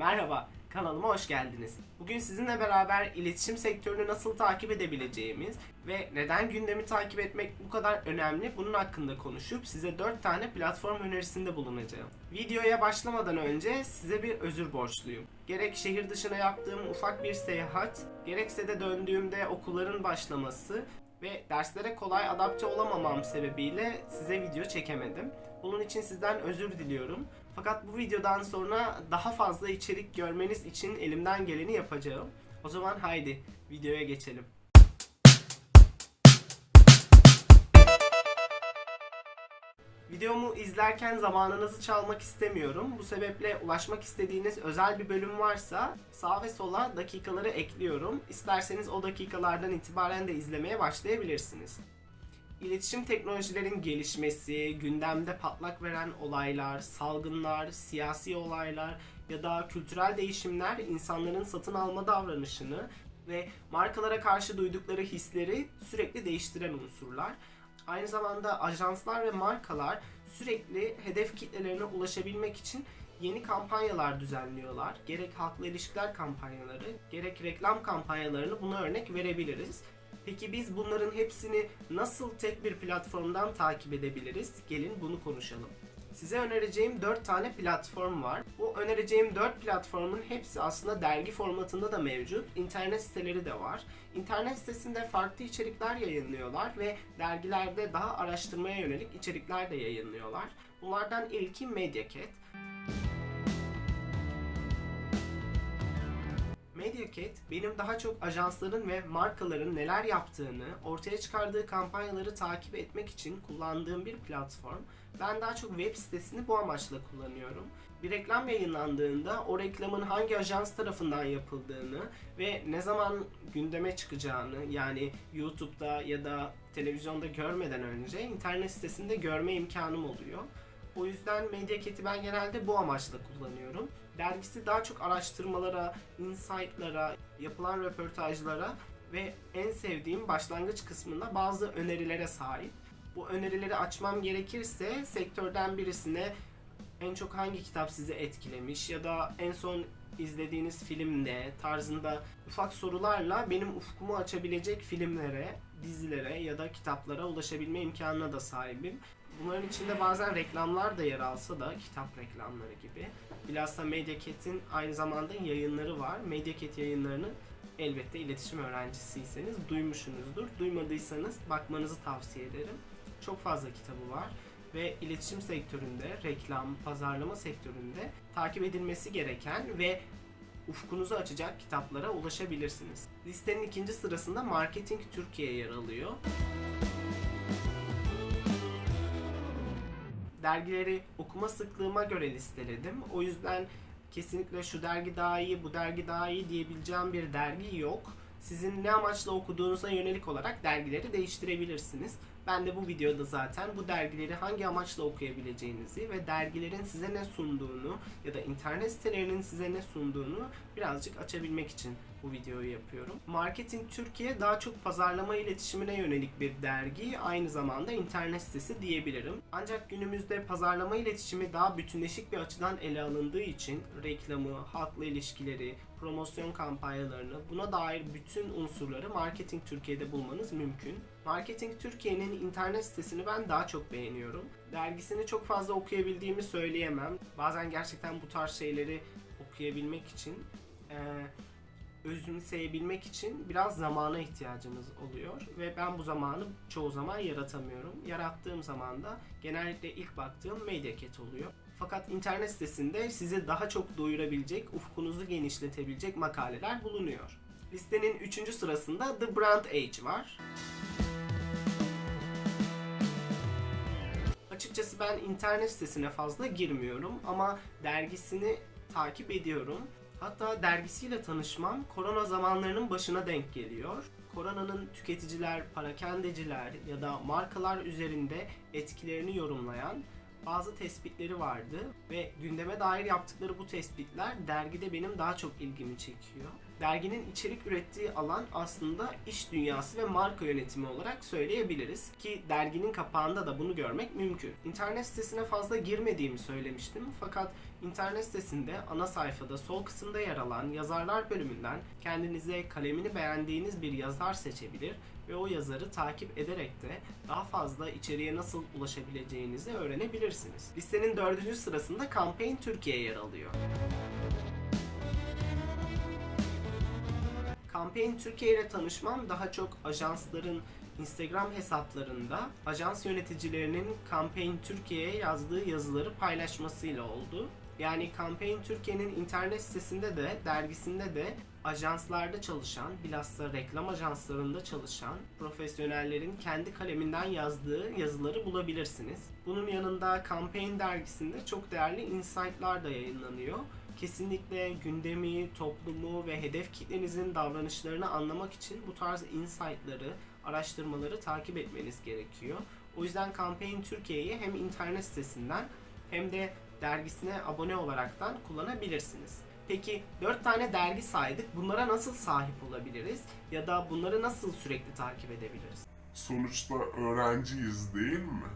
Merhaba, kanalıma hoş geldiniz. Bugün sizinle beraber iletişim sektörünü nasıl takip edebileceğimiz ve neden gündemi takip etmek bu kadar önemli bunun hakkında konuşup size 4 tane platform önerisinde bulunacağım. Videoya başlamadan önce size bir özür borçluyum. Gerek şehir dışına yaptığım ufak bir seyahat, gerekse de döndüğümde okulların başlaması ve derslere kolay adapte olamamam sebebiyle size video çekemedim. Bunun için sizden özür diliyorum. Fakat bu videodan sonra daha fazla içerik görmeniz için elimden geleni yapacağım. O zaman haydi videoya geçelim. Videomu izlerken zamanınızı çalmak istemiyorum. Bu sebeple ulaşmak istediğiniz özel bir bölüm varsa sağ ve sola dakikaları ekliyorum. İsterseniz o dakikalardan itibaren de izlemeye başlayabilirsiniz. İletişim teknolojilerin gelişmesi, gündemde patlak veren olaylar, salgınlar, siyasi olaylar ya da kültürel değişimler insanların satın alma davranışını ve markalara karşı duydukları hisleri sürekli değiştiren unsurlar. Aynı zamanda ajanslar ve markalar sürekli hedef kitlelerine ulaşabilmek için yeni kampanyalar düzenliyorlar. Gerek halkla ilişkiler kampanyaları, gerek reklam kampanyalarını buna örnek verebiliriz. Peki biz bunların hepsini nasıl tek bir platformdan takip edebiliriz? Gelin bunu konuşalım. Size önereceğim 4 tane platform var. Bu önereceğim 4 platformun hepsi aslında dergi formatında da mevcut. İnternet siteleri de var. İnternet sitesinde farklı içerikler yayınlıyorlar ve dergilerde daha araştırmaya yönelik içerikler de yayınlıyorlar. Bunlardan ilki Mediacat. Mediacat benim daha çok ajansların ve markaların neler yaptığını, ortaya çıkardığı kampanyaları takip etmek için kullandığım bir platform. Ben daha çok web sitesini bu amaçla kullanıyorum. Bir reklam yayınlandığında o reklamın hangi ajans tarafından yapıldığını ve ne zaman gündeme çıkacağını yani YouTube'da ya da televizyonda görmeden önce internet sitesinde görme imkanım oluyor. O yüzden Mediacat'i ben genelde bu amaçla kullanıyorum. Dergisi daha çok araştırmalara, insight'lara, yapılan röportajlara ve en sevdiğim başlangıç kısmında bazı önerilere sahip. Bu önerileri açmam gerekirse sektörden birisine en çok hangi kitap sizi etkilemiş ya da en son izlediğiniz film ne tarzında ufak sorularla benim ufkumu açabilecek filmlere, dizilere ya da kitaplara ulaşabilme imkanına da sahibim. Bunların içinde bazen reklamlar da yer alsa da kitap reklamları gibi. Bilhassa Mediacat'in aynı zamanda yayınları var. Mediacat yayınlarını elbette iletişim öğrencisiyseniz duymuşsunuzdur. Duymadıysanız bakmanızı tavsiye ederim. Çok fazla kitabı var ve iletişim sektöründe, reklam, pazarlama sektöründe takip edilmesi gereken ve ufkunuzu açacak kitaplara ulaşabilirsiniz. Listenin ikinci sırasında Marketing Türkiye yer alıyor. dergileri okuma sıklığıma göre listeledim. O yüzden kesinlikle şu dergi daha iyi, bu dergi daha iyi diyebileceğim bir dergi yok. Sizin ne amaçla okuduğunuza yönelik olarak dergileri değiştirebilirsiniz. Ben de bu videoda zaten bu dergileri hangi amaçla okuyabileceğinizi ve dergilerin size ne sunduğunu ya da internet sitelerinin size ne sunduğunu birazcık açabilmek için bu videoyu yapıyorum. Marketing Türkiye daha çok pazarlama iletişimine yönelik bir dergi, aynı zamanda internet sitesi diyebilirim. Ancak günümüzde pazarlama iletişimi daha bütünleşik bir açıdan ele alındığı için reklamı, halkla ilişkileri, promosyon kampanyalarını, buna dair bütün unsurları Marketing Türkiye'de bulmanız mümkün. Marketing Türkiye'nin internet sitesini ben daha çok beğeniyorum. Dergisini çok fazla okuyabildiğimi söyleyemem. Bazen gerçekten bu tarz şeyleri okuyabilmek için eee özümseyebilmek için biraz zamana ihtiyacınız oluyor ve ben bu zamanı çoğu zaman yaratamıyorum. Yarattığım zaman da genellikle ilk baktığım Mediacat oluyor. Fakat internet sitesinde sizi daha çok doyurabilecek, ufkunuzu genişletebilecek makaleler bulunuyor. Listenin 3. sırasında The Brand Age var. Açıkçası ben internet sitesine fazla girmiyorum ama dergisini takip ediyorum. Hatta dergisiyle tanışmam korona zamanlarının başına denk geliyor. Koronanın tüketiciler, parakendeciler ya da markalar üzerinde etkilerini yorumlayan bazı tespitleri vardı ve gündeme dair yaptıkları bu tespitler dergide benim daha çok ilgimi çekiyor. Derginin içerik ürettiği alan aslında iş dünyası ve marka yönetimi olarak söyleyebiliriz ki derginin kapağında da bunu görmek mümkün. İnternet sitesine fazla girmediğimi söylemiştim fakat İnternet sitesinde ana sayfada sol kısımda yer alan yazarlar bölümünden kendinize kalemini beğendiğiniz bir yazar seçebilir ve o yazarı takip ederek de daha fazla içeriğe nasıl ulaşabileceğinizi öğrenebilirsiniz. Listenin dördüncü sırasında Campaign Türkiye yer alıyor. Campaign Türkiye ile tanışmam daha çok ajansların Instagram hesaplarında ajans yöneticilerinin Campaign Türkiye'ye yazdığı yazıları paylaşmasıyla oldu. Yani Campaign Türkiye'nin internet sitesinde de, dergisinde de ajanslarda çalışan, bilhassa reklam ajanslarında çalışan profesyonellerin kendi kaleminden yazdığı yazıları bulabilirsiniz. Bunun yanında Campaign dergisinde çok değerli insight'lar da yayınlanıyor. Kesinlikle gündemi, toplumu ve hedef kitlenizin davranışlarını anlamak için bu tarz insight'ları, araştırmaları takip etmeniz gerekiyor. O yüzden Campaign Türkiye'yi hem internet sitesinden hem de dergisine abone olaraktan kullanabilirsiniz. Peki 4 tane dergi saydık. Bunlara nasıl sahip olabiliriz? Ya da bunları nasıl sürekli takip edebiliriz? Sonuçta öğrenciyiz değil mi?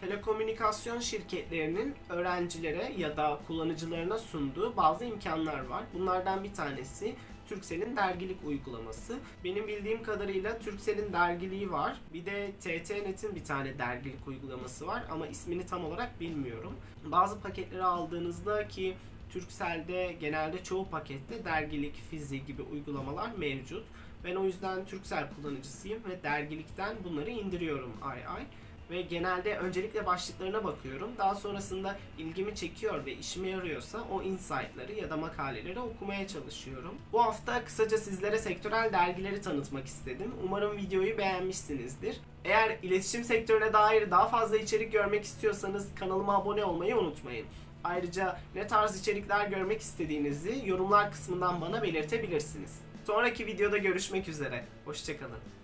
Telekomünikasyon şirketlerinin öğrencilere ya da kullanıcılarına sunduğu bazı imkanlar var. Bunlardan bir tanesi Turkcell'in dergilik uygulaması. Benim bildiğim kadarıyla Turkcell'in dergiliği var. Bir de TTNet'in bir tane dergilik uygulaması var ama ismini tam olarak bilmiyorum. Bazı paketleri aldığınızda ki Turkcell'de genelde çoğu pakette dergilik, fizi gibi uygulamalar mevcut. Ben o yüzden Turkcell kullanıcısıyım ve dergilikten bunları indiriyorum ay ay ve genelde öncelikle başlıklarına bakıyorum. Daha sonrasında ilgimi çekiyor ve işime yarıyorsa o insight'ları ya da makaleleri okumaya çalışıyorum. Bu hafta kısaca sizlere sektörel dergileri tanıtmak istedim. Umarım videoyu beğenmişsinizdir. Eğer iletişim sektörüne dair daha fazla içerik görmek istiyorsanız kanalıma abone olmayı unutmayın. Ayrıca ne tarz içerikler görmek istediğinizi yorumlar kısmından bana belirtebilirsiniz. Sonraki videoda görüşmek üzere. Hoşçakalın.